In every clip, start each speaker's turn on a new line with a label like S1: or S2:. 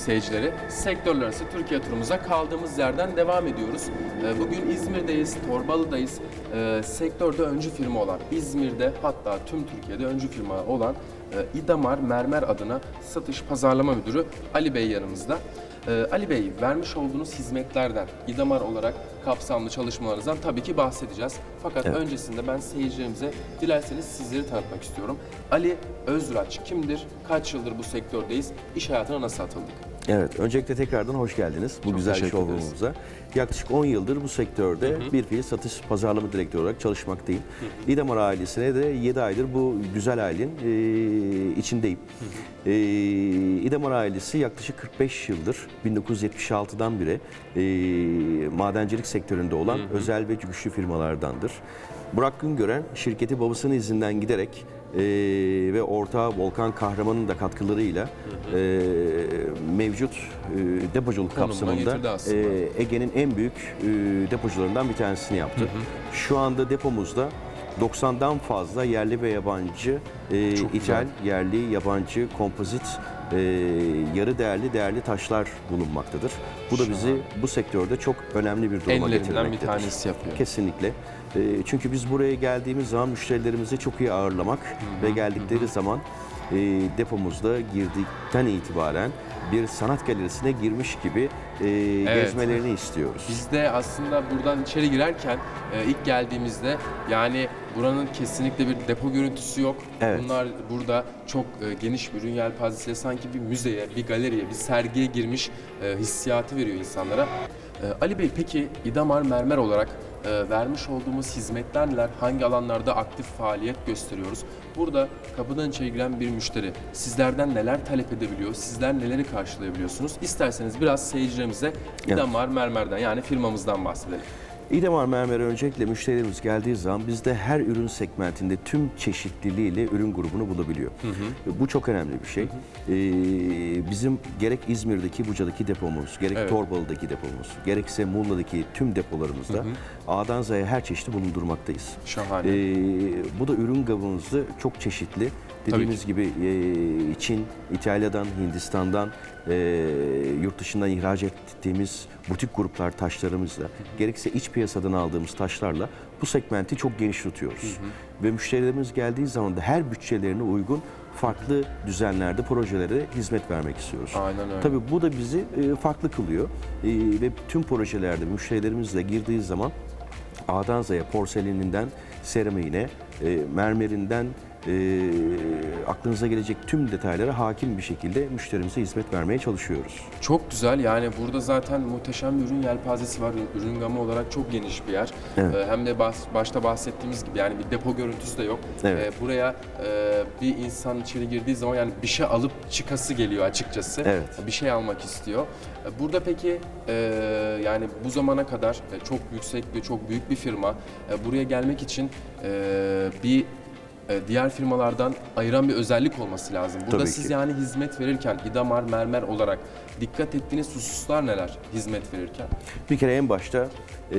S1: seyircileri. Sektörler arası Türkiye turumuza kaldığımız yerden devam ediyoruz. Ee, Bugün İzmir'deyiz, Torbalı'dayız. Ee, Sektörde öncü firma olan İzmir'de hatta tüm Türkiye'de öncü firma olan e, İdamar Mermer adına satış pazarlama müdürü Ali Bey yanımızda. Ee, Ali Bey vermiş olduğunuz hizmetlerden İdamar olarak kapsamlı çalışmalarınızdan tabii ki bahsedeceğiz. Fakat
S2: Evet.
S1: öncesinde ben seyircilerimize dilerseniz sizleri tanıtmak istiyorum. Ali Özraç kimdir? Kaç yıldır bu sektördeyiz? İş hayatına nasıl atıldık?
S2: Evet, öncelikle tekrardan hoş geldiniz bu
S1: Çok
S2: güzel
S1: teşekkür ederiz.
S2: showroom'umuza. Yaklaşık 10 yıldır bu sektörde bir fiil satış pazarlama direktörü olarak çalışmaktayım. İdamar ailesine de 7 aydır bu güzel ailenin e, içindeyim. E, İdamar ailesi yaklaşık 45 yıldır 1976'dan beri e, madencilik sektöründe olan özel ve güçlü firmalardandır. Burak Güngören şirketi babasının izinden giderek e, ve ortağı Volkan Kahraman'ın da katkılarıyla e, mevcut e, depoculuk
S1: Konumuna
S2: kapsamında e, Ege'nin en büyük e, depocularından bir tanesini yaptı. Şu anda depomuzda 90'dan fazla yerli ve yabancı, e,
S1: Çok
S2: ithal, yerli, yabancı, kompozit, e, yarı değerli, değerli taşlar bulunmaktadır. Bu da bizi bu sektörde çok önemli bir duruma
S1: Enlerinden bir
S2: getirmektedir.
S1: tanesi yapıyor.
S2: Kesinlikle. E, Çünkü biz buraya geldiğimiz zaman müşterilerimizi çok iyi ağırlamak ve geldikleri zaman e, depomuzda girdikten itibaren bir sanat galerisine girmiş gibi e, gezmelerini istiyoruz.
S1: Biz de aslında buradan içeri girerken e, ilk geldiğimizde yani buranın kesinlikle bir depo görüntüsü yok.
S2: Evet.
S1: Bunlar burada çok e, geniş bir ürün yelpazesiyle sanki bir müzeye, bir galeriye, bir sergiye girmiş e, hissiyatı veriyor insanlara. E, Ali Bey peki İdamar Mermer olarak e, vermiş olduğumuz hizmetler neler? Hangi alanlarda aktif faaliyet gösteriyoruz? Burada kapıdan içeri giren bir müşteri sizlerden neler talep edebiliyor? Sizler neleri karşılayabiliyorsunuz? İsterseniz biraz seyircilerimize İdamar Mermer'den yani firmamızdan bahsedelim.
S2: İdemar Mermer'e öncelikle müşterilerimiz geldiği zaman bizde her ürün segmentinde tüm çeşitliliğiyle ürün grubunu bulabiliyor. Bu çok önemli bir şey. Ee, bizim gerek İzmir'deki Buca'daki depomuz, gerek
S1: Evet.
S2: Torbalı'daki depomuz, gerekse Muğla'daki tüm depolarımızda A'dan Z'ye her çeşidi bulundurmaktayız.
S1: Şahane.
S2: Ee, bu da ürün gamımızda çok çeşitli. Dediğimiz gibi e, Çin, İtalya'dan, Hindistan'dan, e, yurt dışından ihraç ettiğimiz butik gruplar taşlarımızla, gerekse iç piyasadan aldığımız taşlarla bu segmenti çok geniş tutuyoruz. Ve müşterilerimiz geldiği zaman da her bütçelerine uygun farklı düzenlerde projelere hizmet vermek istiyoruz.
S1: Aynen öyle.
S2: Tabii bu da bizi e, farklı kılıyor E, ve tüm projelerde müşterilerimizle girdiği zaman A'dan Z'ye porseleninden seramiğine, e, mermerinden e, aklınıza gelecek tüm detaylara hakim bir şekilde müşterimize hizmet vermeye çalışıyoruz.
S1: Çok güzel yani burada zaten muhteşem bir ürün yelpazesi var. Ürün gamı olarak çok geniş bir yer.
S2: Evet.
S1: Ee, hem de bas- başta bahsettiğimiz gibi yani bir depo görüntüsü de yok.
S2: Evet.
S1: Ee, buraya e, bir insan içeri girdiği zaman yani bir şey alıp çıkası geliyor açıkçası.
S2: Evet.
S1: Bir şey almak istiyor. Burada peki e, yani bu zamana kadar e, çok yüksek ve çok büyük bir firma e, buraya gelmek için e, bir e, diğer firmalardan ayıran bir özellik olması lazım. Burada
S2: Tabii
S1: siz
S2: ki.
S1: yani hizmet verirken İdamar Mermer olarak dikkat ettiğiniz hususlar neler hizmet verirken?
S2: Bir kere en başta e,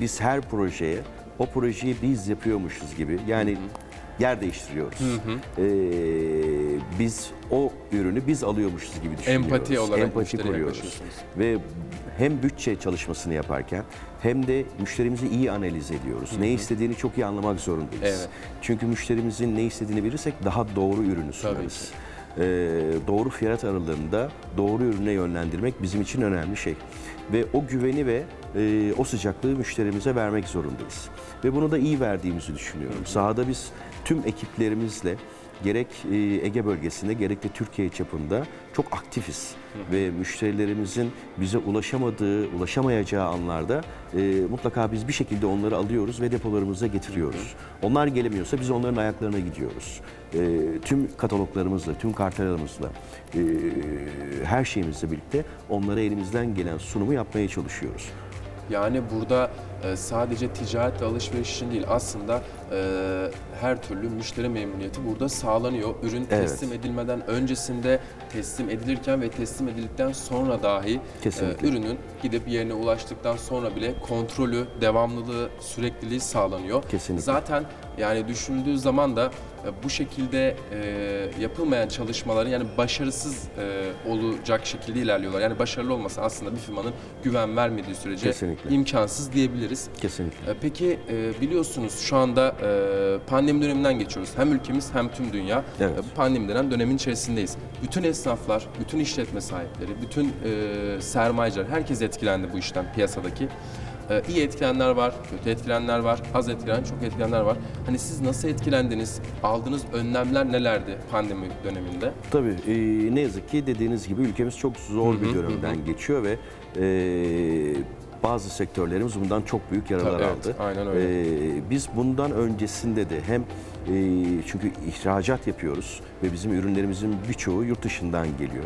S2: biz her projeye o projeyi biz yapıyormuşuz gibi yani yer değiştiriyoruz. E, biz o ürünü biz alıyormuşuz gibi düşünüyoruz.
S1: Empati olarak
S2: Empati kuruyoruz. Ve hem bütçe çalışmasını yaparken hem de müşterimizi iyi analiz ediyoruz. Ne istediğini çok iyi anlamak zorundayız.
S1: Evet.
S2: Çünkü müşterimizin ne istediğini bilirsek daha doğru ürünü sunarız. Ee, doğru fiyat aralığında doğru ürüne yönlendirmek bizim için önemli şey. Ve o güveni ve e, o sıcaklığı müşterimize vermek zorundayız. Ve bunu da iyi verdiğimizi düşünüyorum. Sahada biz tüm ekiplerimizle gerek e, Ege bölgesinde gerek de Türkiye çapında çok aktifiz. Ve müşterilerimizin bize ulaşamadığı, ulaşamayacağı anlarda e, mutlaka biz bir şekilde onları alıyoruz ve depolarımıza getiriyoruz. Onlar gelemiyorsa biz onların ayaklarına gidiyoruz. E, tüm kataloglarımızla, tüm kartlarımızla, e, her şeyimizle birlikte onlara elimizden gelen sunumu yapmaya çalışıyoruz.
S1: Yani burada e, sadece ticaret ve alışveriş için değil aslında e, her türlü müşteri memnuniyeti burada sağlanıyor. Ürün
S2: Evet.
S1: teslim edilmeden öncesinde teslim edilirken ve teslim edildikten sonra dahi
S2: Kesinlikle.
S1: e, ürünün gidip yerine ulaştıktan sonra bile kontrolü, devamlılığı, sürekliliği sağlanıyor.
S2: Kesinlikle.
S1: Zaten yani düşünüldüğü zaman da bu şekilde e, yapılmayan çalışmaların yani başarısız e, olacak şekilde ilerliyorlar. Yani başarılı olması aslında bir firmanın güven vermediği sürece
S2: Kesinlikle.
S1: imkansız diyebiliriz.
S2: Kesinlikle.
S1: E, Peki e, biliyorsunuz şu anda e, pandemi döneminden geçiyoruz. Hem ülkemiz hem tüm dünya
S2: Evet.
S1: e, bu pandemi denen dönemin içerisindeyiz. Bütün esnaflar, bütün işletme sahipleri, bütün e, sermayeciler, herkes etkilendi bu işten piyasadaki. E, iyi etkilenenler var, kötü etkilenenler var, az etkilenen, çok etkilenenler var. Hani siz nasıl etkilendiniz? Aldığınız önlemler nelerdi pandemi döneminde?
S2: Tabii e, ne yazık ki dediğiniz gibi ülkemiz çok zor bir dönemden geçiyor ve e, bazı sektörlerimiz bundan çok büyük yaralar
S1: Tabii,
S2: aldı.
S1: evet, aynen öyle.
S2: E, biz bundan öncesinde de hem çünkü ihracat yapıyoruz ve bizim ürünlerimizin birçoğu yurt dışından geliyor.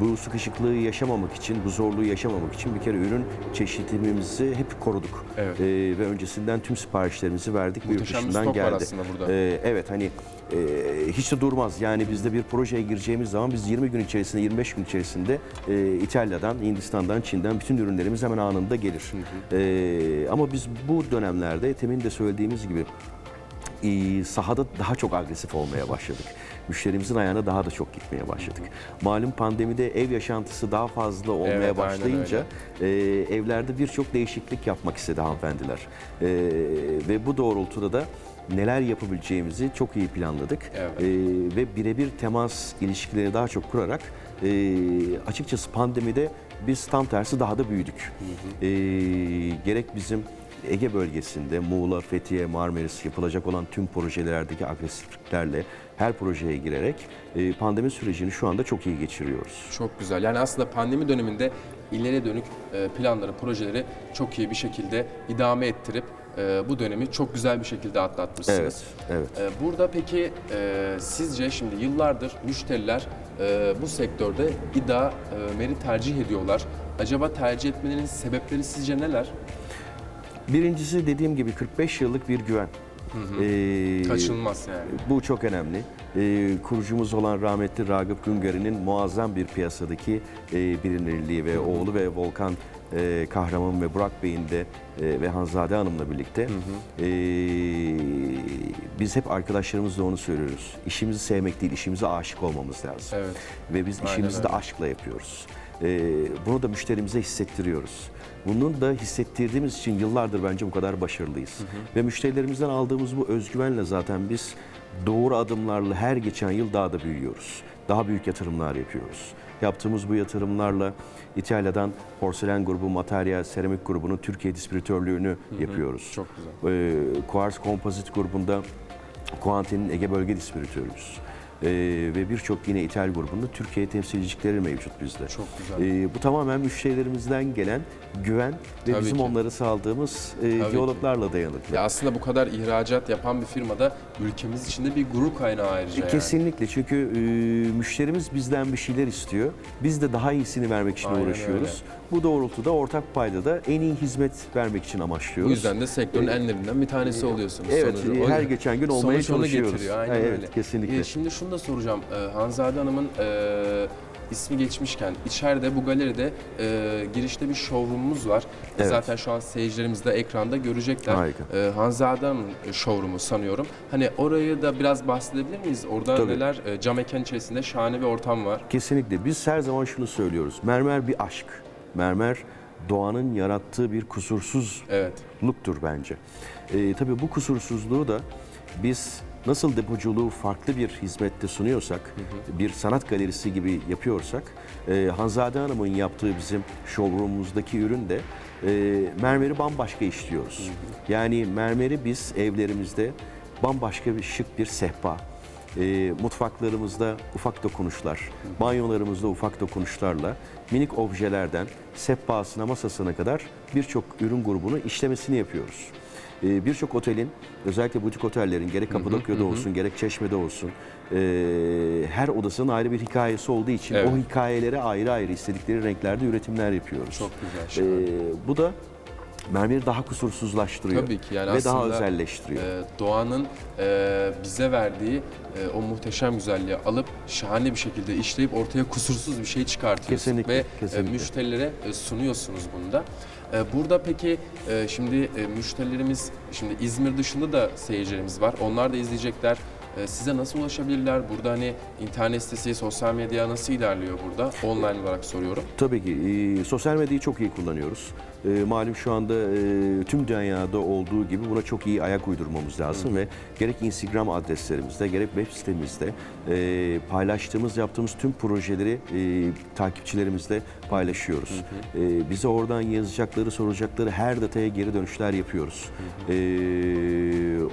S2: Bu sıkışıklığı yaşamamak için, bu zorluğu yaşamamak için bir kere ürün çeşitliliğimizi hep koruduk.
S1: Evet.
S2: E, ve öncesinden tüm siparişlerimizi verdik ve yurt dışından
S1: var
S2: geldi.
S1: aslında burada.
S2: E, evet hani e, hiç de durmaz. Yani bizde bir projeye gireceğimiz zaman biz 20 gün içerisinde, 25 gün içerisinde e, İtalya'dan, Hindistan'dan, Çin'den bütün ürünlerimiz hemen anında gelir. E, ama biz bu dönemlerde temin de söylediğimiz gibi e, sahada daha çok agresif olmaya başladık. Müşterimizin ayağına daha da çok gitmeye başladık. Malum pandemide ev yaşantısı daha fazla olmaya
S1: Evet, aynen
S2: başlayınca e, evlerde birçok değişiklik yapmak istedi hanımefendiler. E, ve bu doğrultuda da neler yapabileceğimizi çok iyi planladık.
S1: Evet.
S2: E, ve birebir temas ilişkileri daha çok kurarak e, açıkçası pandemide biz tam tersi daha da büyüdük. E, gerek bizim Ege bölgesinde Muğla, Fethiye, Marmaris yapılacak olan tüm projelerdeki agresifliklerle her projeye girerek e, pandemi sürecini şu anda çok iyi geçiriyoruz.
S1: Çok güzel. Yani aslında pandemi döneminde ileriye dönük e, planları, projeleri çok iyi bir şekilde idame ettirip e, bu dönemi çok güzel bir şekilde atlatmışsınız.
S2: Evet, evet.
S1: Burada peki sizce şimdi yıllardır müşteriler bu sektörde İDA Mer'i tercih ediyorlar. Acaba tercih etmelerinin sebepleri sizce neler?
S2: Birincisi dediğim gibi 45 yıllık bir güven. Ee,
S1: Kaçınılmaz yani.
S2: Bu çok önemli. Ee, kurucumuz olan rahmetli Ragıp Güngör'ün muazzam bir piyasadaki e, bilinirliği ve oğlu ve Volkan e, Kahraman ve Burak Bey'in de e, ve Hanzade Hanım'la birlikte e, biz hep arkadaşlarımızla onu söylüyoruz. İşimizi sevmek değil, işimize aşık olmamız lazım.
S1: Evet.
S2: Ve biz
S1: Aynen
S2: işimizi de
S1: öyle.
S2: aşkla yapıyoruz. Ee, bunu da müşterimize hissettiriyoruz. Bunun da hissettirdiğimiz için yıllardır bence bu kadar başarılıyız. Ve müşterilerimizden aldığımız bu özgüvenle zaten biz doğru adımlarla her geçen yıl daha da büyüyoruz. Daha büyük yatırımlar yapıyoruz. Yaptığımız bu yatırımlarla İtalya'dan porselen grubu, materyal, seramik grubunun Türkiye distribütörlüğünü yapıyoruz.
S1: Çok güzel.
S2: Ee, Quartz Kompozit grubunda Quanti'nin Ege Bölge distribütörüyüz. Ee, ve birçok yine İthal grubunda Türkiye temsilcilikleri mevcut bizde.
S1: Çok güzel.
S2: Ee, bu tamamen müşterilerimizden gelen güven ve
S1: Tabii
S2: bizim
S1: ki.
S2: onları sağladığımız e,
S1: ki.
S2: diyaloglarla dayanıklı.
S1: Ya aslında bu kadar ihracat yapan bir firmada ülkemiz içinde bir gurur kaynağı ayrıca yani.
S2: Kesinlikle çünkü e, müşterimiz bizden bir şeyler istiyor. Biz de daha iyisini vermek için
S1: Aynen
S2: uğraşıyoruz. Bu doğrultuda ortak payda da en iyi hizmet vermek için amaçlıyoruz.
S1: Bu yüzden de sektörün enlerinden bir tanesi oluyorsunuz.
S2: evet,
S1: sonucu.
S2: her geçen gün olmaya
S1: sonuç onu
S2: çalışıyoruz.
S1: getiriyor. Aynen
S2: evet,
S1: öyle.
S2: kesinlikle.
S1: Ee, şimdi şunu da soracağım. Ee, Hanzade Hanım'ın e, ismi geçmişken içeride bu galeride e, girişte bir showroom'umuz var.
S2: Evet.
S1: Zaten şu an seyircilerimiz de ekranda görecekler.
S2: Harika.
S1: Ee, Hanzade Hanım'ın showroom'u sanıyorum. Hani orayı da biraz bahsedebilir miyiz? Orada
S2: Tabii.
S1: neler? E, cam mekan içerisinde şahane bir ortam var.
S2: Kesinlikle. Biz her zaman şunu söylüyoruz. Mermer bir aşk. Mermer doğanın yarattığı bir kusursuzluktur
S1: Evet.
S2: bence. Ee, tabii bu kusursuzluğu da biz nasıl depoculuğu farklı bir hizmette sunuyorsak, bir sanat galerisi gibi yapıyorsak, e, Hanzade Hanım'ın yaptığı bizim showroom'umuzdaki ürün de e, mermeri bambaşka işliyoruz. Yani mermeri biz evlerimizde bambaşka bir şık bir sehpa, e, mutfaklarımızda ufak dokunuşlar, banyolarımızda ufak dokunuşlarla minik objelerden sehpasına, masasına kadar birçok ürün grubunu işlemesini yapıyoruz. E, birçok otelin, özellikle butik otellerin gerek Kapadokya'da olsun, gerek Çeşme'de olsun, e, her odasının ayrı bir hikayesi olduğu için
S1: Evet.
S2: o hikayelere ayrı ayrı istedikleri renklerde üretimler yapıyoruz.
S1: Çok güzel.
S2: E, bu da mermeri daha kusursuzlaştırıyor
S1: Tabii ki yani
S2: ve daha özelleştiriyor.
S1: e, doğanın e, bize verdiği e, o muhteşem güzelliği alıp şahane bir şekilde işleyip ortaya kusursuz bir şey çıkartıyorsunuz
S2: Kesinlikle,
S1: ve e,
S2: kesinlikle.
S1: müşterilere e, sunuyorsunuz bunu da. E, burada peki e, şimdi e, müşterilerimiz şimdi İzmir dışında da seyircilerimiz var. Onlar da izleyecekler. e, size nasıl ulaşabilirler? Burada hani internet sitesi, sosyal medya nasıl ilerliyor burada? Online olarak soruyorum.
S2: Tabii ki e, sosyal medyayı çok iyi kullanıyoruz. E, malum şu anda e, tüm dünyada olduğu gibi buna çok iyi ayak uydurmamız lazım ve gerek Instagram adreslerimizde gerek web sitemizde e, paylaştığımız yaptığımız tüm projeleri e, takipçilerimizle paylaşıyoruz. E, bize oradan yazacakları soracakları her detaya geri dönüşler yapıyoruz. E,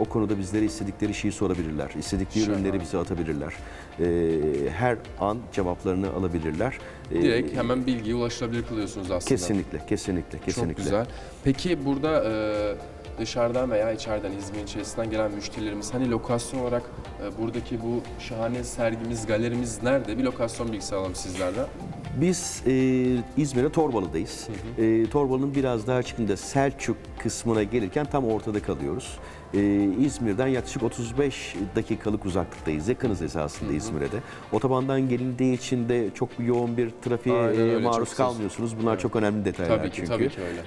S2: o konuda bizlere istedikleri şeyi sorabilirler, istedikleri
S1: Şahane.
S2: ürünleri bize atabilirler. E, her an cevaplarını alabilirler. E,
S1: Direkt hemen bilgiye ulaşılabilir kılıyorsunuz aslında.
S2: Kesinlikle, kesinlikle, kesinlikle.
S1: Çok güzel. Peki burada e, dışarıdan veya içeriden İzmir içerisinden gelen müşterilerimiz hani lokasyon olarak e, buradaki bu şahane sergimiz, galerimiz nerede? Bir lokasyon bilgisi alalım sizlerden.
S2: Biz e, İzmir'e Torbalı'dayız. E, Torbalı'nın biraz daha çıkında Selçuk kısmına gelirken tam ortada kalıyoruz. E, İzmir'den yaklaşık 35 dakikalık uzaklıktayız. Yakınız esasında İzmir'e de. Otobandan gelindiği için de çok yoğun bir trafiğe
S1: Aynen
S2: e,
S1: öyle, çok
S2: maruz
S1: söz-
S2: kalmıyorsunuz. Bunlar
S1: Evet.
S2: çok önemli detaylar
S1: Tabii ki,
S2: çünkü.
S1: tabii ki öyle.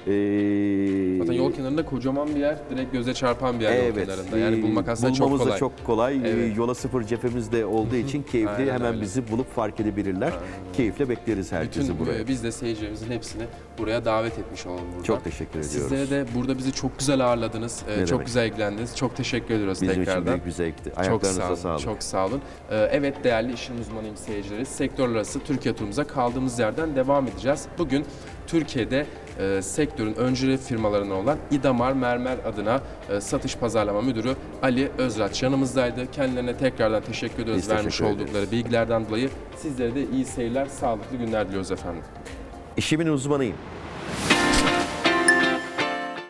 S2: E,
S1: Zaten yol kenarında kocaman bir yer, direkt göze çarpan bir yer yol
S2: Evet.
S1: kenarında. Yani bulmak aslında çok kolay.
S2: da çok kolay. Ee,
S1: Evet.
S2: Yola sıfır cephemiz de olduğu için keyifli.
S1: Aynen
S2: Hemen
S1: öyle.
S2: bizi bulup fark edebilirler. Keyifle bekleriz herkesi
S1: Bütün
S2: buraya.
S1: e, biz de seyircilerimizin hepsini buraya davet etmiş olalım burada.
S2: Çok teşekkür ediyoruz.
S1: Sizlere de burada bizi çok güzel ağırladınız. e,
S2: Ne
S1: çok
S2: demek.
S1: güzel ilgilendiniz. Çok teşekkür ediyoruz
S2: Bizim için
S1: tekrardan.
S2: büyük bir zevkti.
S1: Çok
S2: Ayaklarınıza
S1: sağ olun.
S2: sağlık.
S1: Çok sağ olun. Ee, evet değerli işin uzmanıyım seyircileri. Sektörler arası Türkiye turumuza kaldığımız yerden devam edeceğiz. Bugün Türkiye'de e, sektörün öncülü firmalarından olan İdamar Mermer adına e, satış pazarlama müdürü Ali Özraç yanımızdaydı. Kendilerine tekrardan teşekkür ediyoruz
S2: Biz
S1: vermiş
S2: teşekkür
S1: oldukları
S2: ederiz.
S1: bilgilerden dolayı. Sizlere de iyi seyirler, sağlıklı günler diliyoruz efendim.
S2: İşimin uzmanıyım.